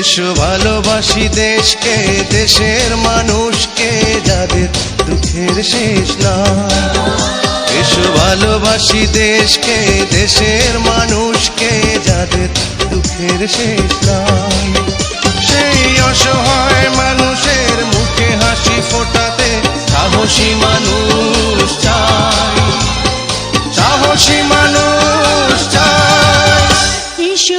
এসো ভালোবাসি দেশকে, দেশের মানুষকে, যাদের দুঃখের শেষ না। এসো ভালোবাসি দেশকে, দেশের মানুষকে, যাদের দুঃখের শেষ নাই সেই অসহায় মানুষের মুখে হাসি ফোটাতে সাহসী মানুষ চাই। সাহসী মানুষ চাই। এসো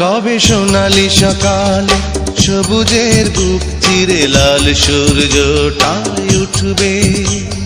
কবে সোনালি সকাল সবুজের বুক চিরে লাল সূর্যটাই উঠবে উঠবে?